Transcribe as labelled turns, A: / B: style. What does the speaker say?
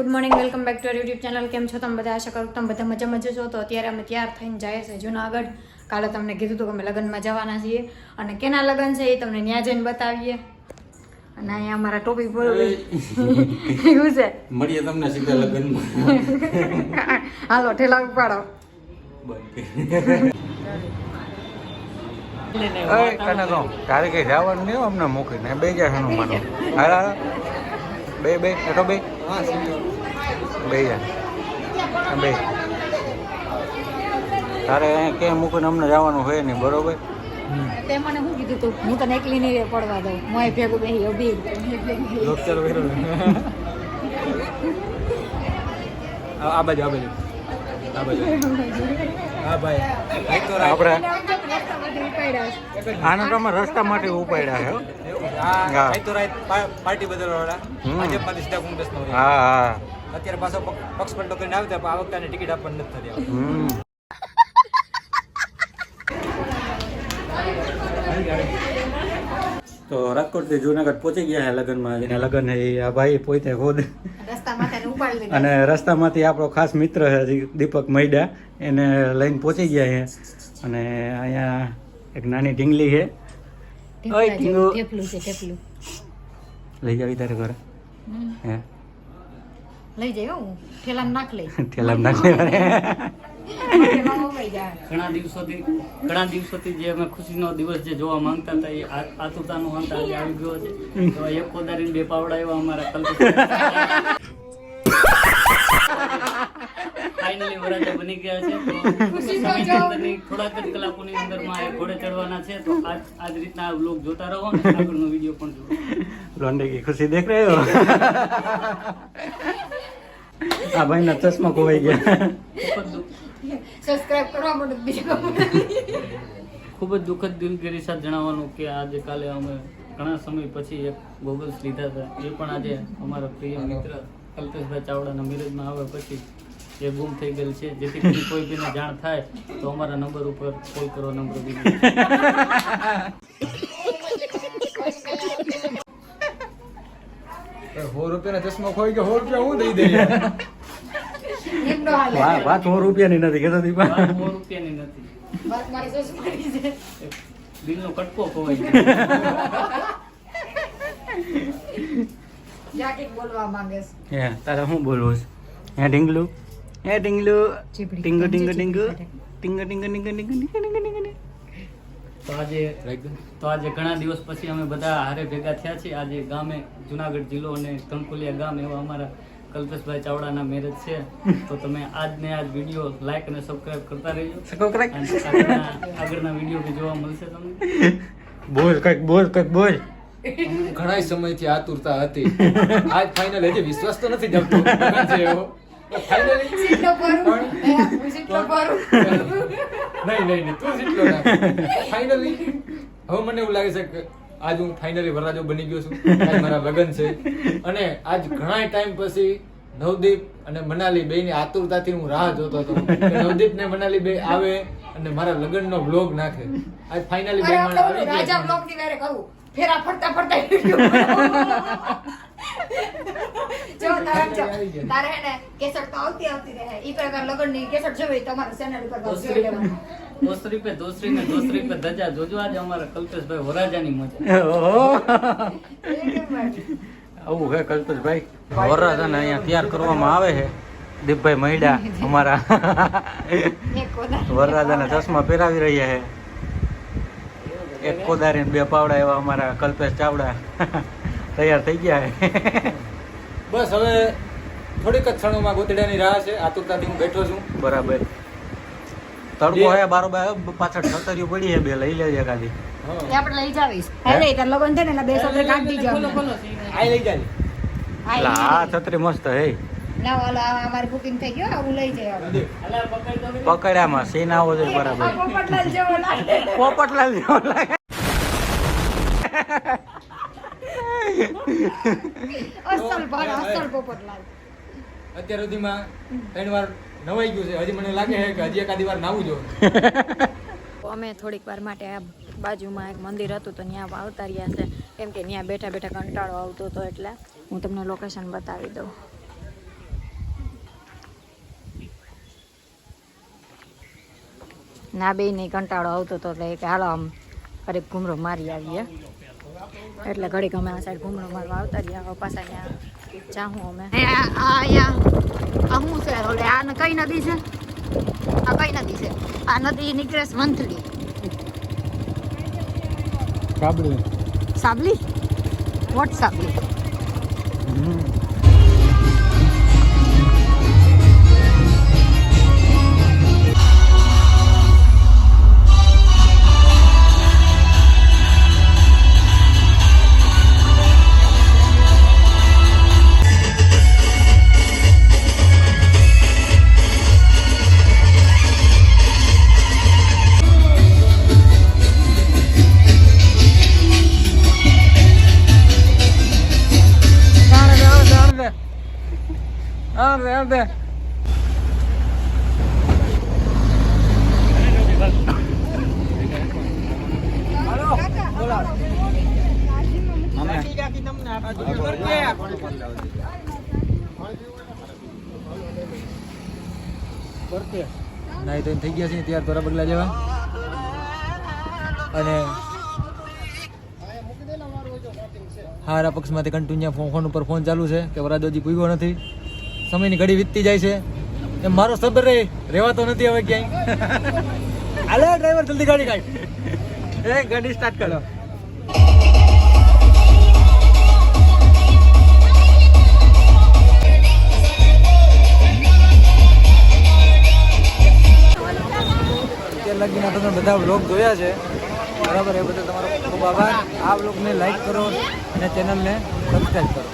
A: Good morning welcome back to YouTube channel. કેમ છો તમે બધા? આશા કરું તમે બધા મજામાં જ છો. તો અત્યારે અમે તૈયાર થઈને જાય છે જુનાગઢ. કાલે તમને કીધું હતું કે અમે લગ્નમાં જવાના છીએ. અને કેના લગ્ન છે એ તમને ન્યા જઈને બતાવીએ. અને અહીંયા અમારા ટોપી પર એવું છે?
B: મળીએ તમને સીધા લગ્નમાં.
A: હાલો ઠેલા ઉપાડો.
C: તને કહું તારે કઈ જવાનું નહીં હો અમને મૂકીને. બે જા શેનું માનો હાલ હાલ. બે બે એટો બે. બે જા હા, બે. તારે ક્યાંય મૂકીને અમને જવાનું હોય નહીં બરોબર?
A: તે મને શું કીધું તું? હું તને એકલી નહીં પડવા દઉં. મોય ભેગું બેહી અભી.
B: આ બાજુ આ બાજુ. આ બાજુ. હા ભાઈ.
C: આપણે આને તો અમે રસ્તા માટે ઉપાડ્યા છે હા.
B: પાર્ટી બદલવાળા
C: હા હા.
B: અત્યારે પાછો પક્ષ પલટો કરીને આવે આ વખતે ટિકિટ આપવાની નથી થતી
C: તો રાજકોટથી જુનાગઢ પહોંચી ગયા છે લગ્નમાં. જેના લગ્ન એ આ ભાઈ પોતે ખુદ. અને રસ્તામાંથી આપણો ખાસ મિત્ર છે દીપક મૈડા. એને લઈને પહોંચી ગયા છે. અને અહીંયા એક નાની ઢીંગલી છે. ઓય ઢીંગુ
A: છે
C: લઈ જાવી તારે ઘરે? હે?
A: લઈ જાય હું ઠેલામાં નાખ લઈ.
C: થેલામાં નાખી દેવાને.
D: ઘણા દિવસોથી ઘણા દિવસોથી જે અમે ખુશીનો દિવસ જે જોવા માંગતા હતા એ આતુરતાનો અંત આજે આવી ગયો છે. તો એક કોદારીને બે પાવડા એવા અમારા કલ્પિત ફાઇનલી વરાજા બની ગયા છે તો સમયની અંદરની થોડાક જ કલાકોની અંદરમાં એ ઘોડે ચડવાના છે તો આજ આજ રીતના આ જોતા રહો અને આગળનો વીડિયો પણ જુઓ
C: લોન્ડે કી ખુશી દેખ રહ્યો આ ભાઈ ના ચશ્મા ખોવાઈ ગયા.
D: ખૂબ જ
A: સબસ્ક્રાઇબ કરવા માટે બીજો
D: ખૂબ જ દુઃખદ દિલગીરી સાથે જણાવવાનું કે આજે કાલે અમે ઘણા સમય પછી એક ગોગલ્સ લીધા હતા. એ પણ આજે અમારા પ્રિય મિત્ર કલ્પેશભાઈ ચાવડાના મિરજમાં આવ્યા પછી એ ગુમ થઈ ગયેલ છે. જેથી કરી કોઈ બીને જાણ થાય તો અમારા નંબર ઉપર કોલ કરો નંબર બીજો.
B: સો રૂપિયાના ચશ્મા ખોઈ ગયો સો રૂપિયા હું દઈ દઈએ?
A: એમનો હાલે
C: વાહ વાત સો રૂપિયાની નથી કેતો દીપા.
D: વાત સો રૂપિયાની નથી.
A: વાત મારી સસમાની છે.
D: એક દિલનો કટકો ખોવાઈ ગયો.
A: જાકીટ બોલવા માંગે
C: હે તારે શું બોલવું છે? હે ઢીંગલું? હે
A: ચીપડી.
C: ટીંગુ ટીંગુ ટીંગુ ટીંગુ ટીંગુ ટીંગુ ટીંગુ ટીંગુ ટીંગુ ટીંગુ
D: તો આજે તો આજે ઘણા દિવસ પછી અમે બધા હારે ભેગા થયા છીએ. આજે ગામે જુનાગઢ જિલ્લો અને કંકુલિયા ગામ એવા અમારા કલ્પેશભાઈ ચાવડાના મેરેજ છે. તો તમે આજને આજ વીડિયો લાઈક અને સબસ્ક્રાઇબ કરતા રહેજો. આગળના વીડિયો બી જોવા મળશે તમને.
C: બોલ કંઈક બોલ કંઈક બોલ.
B: ઘણા સમયથી આતુરતા હતી. આજ ફાઇનલ હજી વિશ્વાસ તો નથી જમતો લગન નહીં નહીં નહીં તું જેટલો ફાઇનલી હવે મને એવું લાગે છે કે આજ હું ફાઇનલી વરરાજો બની ગયો છું. આજ મારા લગ્ન છે. અને આજ ઘણા ટાઈમ પછી નવદીપ અને મનાલી બે ની આતુરતાથી હું રાહ જોતો હતો. નવદીપ ને મનાલી બે આવે અને મારા લગ્નનો બ્લોગ નાખે. આજ ફાઇનલી બે
A: રાજા બ્લોગની વારે કરું ફેરા ફરતા ફરતા તારે હે ને કેસટ તો આવતી આવતી રહે. ઈ પ્રકાર લગનની કેસટ જોવે તમારા ચેનલ ઉપર તો જોઈ
D: પે દોસ્તરી ને દોસ્તરી પે ધજા જોજો. આજે અમારા કલ્પેશભાઈ વરાજાની મજા.
C: ઓહો. આવું હે કલ્પેશભાઈ? વરરાજાને અહીંયા તૈયાર કરવામાં આવે છે. દીપભાઈ મહિડા અમારા. વરરાજાને ચશ્મા પહેરાવી રહ્યા છે. એક કોદારી બે પાવડા એવા અમારા કલ્પેશ ચાવડા. તૈયાર થઈ ગયા
B: બસ હવે થોડીક જ ક્ષણોમાં ગોતડાની રાહ છે. આતુરતાથી હું બેઠો છું.
C: બરાબર. તડકો હે બારોબાર પાછળ છતરીઓ પડી હે બે લઈ લેજે
B: હા.
A: એ આપણે લઈ જાવીશ. હાલે તાર લગન છે ને એટલે બે છત્રી કાઢી દીજો
D: ખોલો ખોલો.
B: આઈ લઈ જાય
C: એટલે આ છત્રી મસ્ત હે.
A: ના ઓલો આ બુકિંગ થઈ ગયો હું લઈ જઈ આવું.
D: અલા પકડ દો
C: પકડ્યામાં સીન આવો છે બરાબર.
A: પોપટલાલ જેવો લાગે.
C: પોપટલાલ જેવો લાગે.
A: અસલ ભાર અસલ પોપટલાલ.
B: અત્યાર સુધીમાં ત્રણ વાર નવાઈ ગયું છે. હજી મને લાગે છે કે હજી એકાદી વાર નાવું જોઈએ.
A: અમે થોડીક વાર માટે આ બાજુમાં એક મંદિર હતું તો ત્યાં આવતા રહ્યા છે. કેમ કે ત્યાં બેઠા બેઠા કંટાળો આવતો હતો એટલે હું તમને લોકેશન બતાવી દઉં. ના બે નહીં કંટાળો આવતો હતો એટલે કે હાલો આમ ઘડીક ઘૂમરો મારી આવીએ. એટલે ઘડીક અમે આ સાઈડ ઘૂમરો મારવા આવતા રહ્યા. પાછા ત્યાં જાઉં અમે. અહીંયા આ શું છે ઓલે આ કઈ નદી છે? આ કઈ નદી છે? આ નદી નીકળે છે મંથલી.
C: સાબલી
A: સાબલી વોટ સાબલી
B: નાઈ તો થઈ ગયા છે ત્યાર તોરા બગલા જેવા અને હારા પક્ષમાંથી કન્ટિન્યુ ફોન ફોન ઉપર ફોન ચાલુ છે કે વરાદોજી પૂગ્યો નથી. સમયની ઘડી વીતતી જાય છે. એમ મારો સબર રે રહેવાતો નથી હવે ક્યાંય. હાલે ડ્રાઈવર જલ્દી ગાડી કાઢ.
C: એ, ગાડી સ્ટાર્ટ કરો.
B: લગીના તમે બધા બ્લોગ જોયા છે. બરાબર, એ બધા તમારો ખૂબ આભાર. આ બ્લોગને લાઈક કરો અને ચેનલને સબસ્ક્રાઈબ કરો.